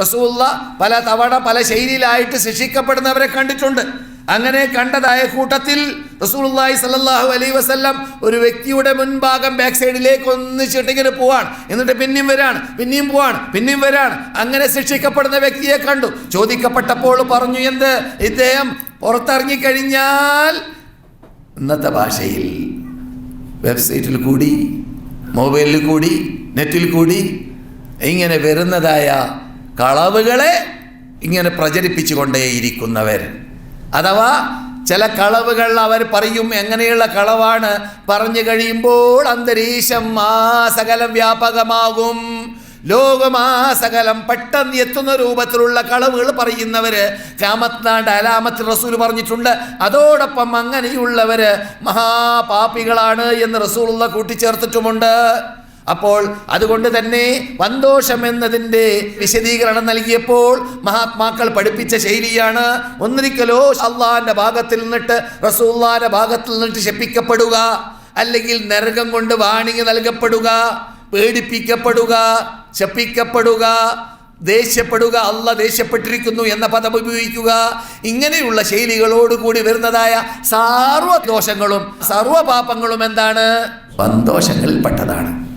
റസൂള്ള പല തവണ പല ശൈലിയിലായിട്ട് ശിക്ഷിക്കപ്പെടുന്നവരെ കണ്ടിട്ടുണ്ട്. അങ്ങനെ കണ്ടതായ കൂട്ടത്തിൽ റസൂലുള്ളാഹി സല്ലല്ലാഹു അലൈഹി വസല്ലം ഒരു വ്യക്തിയുടെ മുൻഭാഗം ബാക്ക് സൈഡിലേക്ക് ഒന്നിച്ചിട്ടിങ്ങനെ പോവാണ്. എന്നിട്ട് പിന്നെയും വരാണ് പിന്നെയും പോവാണ് പിന്നെയും വരാണ്. അങ്ങനെ ശിക്ഷിക്കപ്പെടുന്ന വ്യക്തിയെ കണ്ടു. ചോദിക്കപ്പെട്ടപ്പോൾ പറഞ്ഞു എന്ത്? ഇദ്ദേഹം പുറത്തിറങ്ങിക്കഴിഞ്ഞാൽ ഇന്നത്തെ ഭാഷയിൽ വെബ്സൈറ്റിൽ കൂടി മൊബൈലിൽ കൂടി നെറ്റിൽ കൂടി ഇങ്ങനെ വരുന്നതായ കളവുകളെ ഇങ്ങനെ പ്രചരിപ്പിച്ചു കൊണ്ടേയിരിക്കുന്നവർ അഥവാ ചില കളവുകൾ അവർ പറയും എങ്ങനെയുള്ള കളവാണ്? പറഞ്ഞു കഴിയുമ്പോൾ അന്തരീക്ഷം ആ സകലം വ്യാപകമാകും. ലോകമാസകലം സകലം പെട്ടെന്ന് എത്തുന്ന രൂപത്തിലുള്ള കളവുകൾ പറയുന്നവര് കാമത്നാണ്ട് അലാമത്ത് റസൂൽ പറഞ്ഞിട്ടുണ്ട്. അതോടൊപ്പം അങ്ങനെയുള്ളവര് മഹാപാപികളാണ് എന്ന് റസൂലുള്ള കൂട്ടിച്ചേർത്തിട്ടുമുണ്ട്. അപ്പോൾ അതുകൊണ്ട് തന്നെ സന്തോഷം എന്നതിന്റെ വിശദീകരണം നൽകിയപ്പോൾ മഹാത്മാക്കൾ പഠിപ്പിച്ച ശൈലിയാണ് ഒന്നിരിക്കലോ അള്ളാഹിന്റെ ഭാഗത്തിൽ നിന്നിട്ട് റസൂള്ളാന്റെ ഭാഗത്തിൽ നിന്നിട്ട് ശപ്പിക്കപ്പെടുക അല്ലെങ്കിൽ നരകം കൊണ്ട് വാണിങ് നൽകപ്പെടുക പേടിപ്പിക്കപ്പെടുക ശപ്പിക്കപ്പെടുക ദേഷ്യപ്പെടുക അല്ല ദേഷ്യപ്പെട്ടിരിക്കുന്നു എന്ന പദം ഉപയോഗിക്കുക. ഇങ്ങനെയുള്ള ശൈലികളോടുകൂടി വരുന്നതായ സർവദോഷങ്ങളും ദോഷങ്ങളും സർവപാപങ്ങളും എന്താണ്? വന്തോഷങ്ങളിൽപ്പെട്ടതാണ്.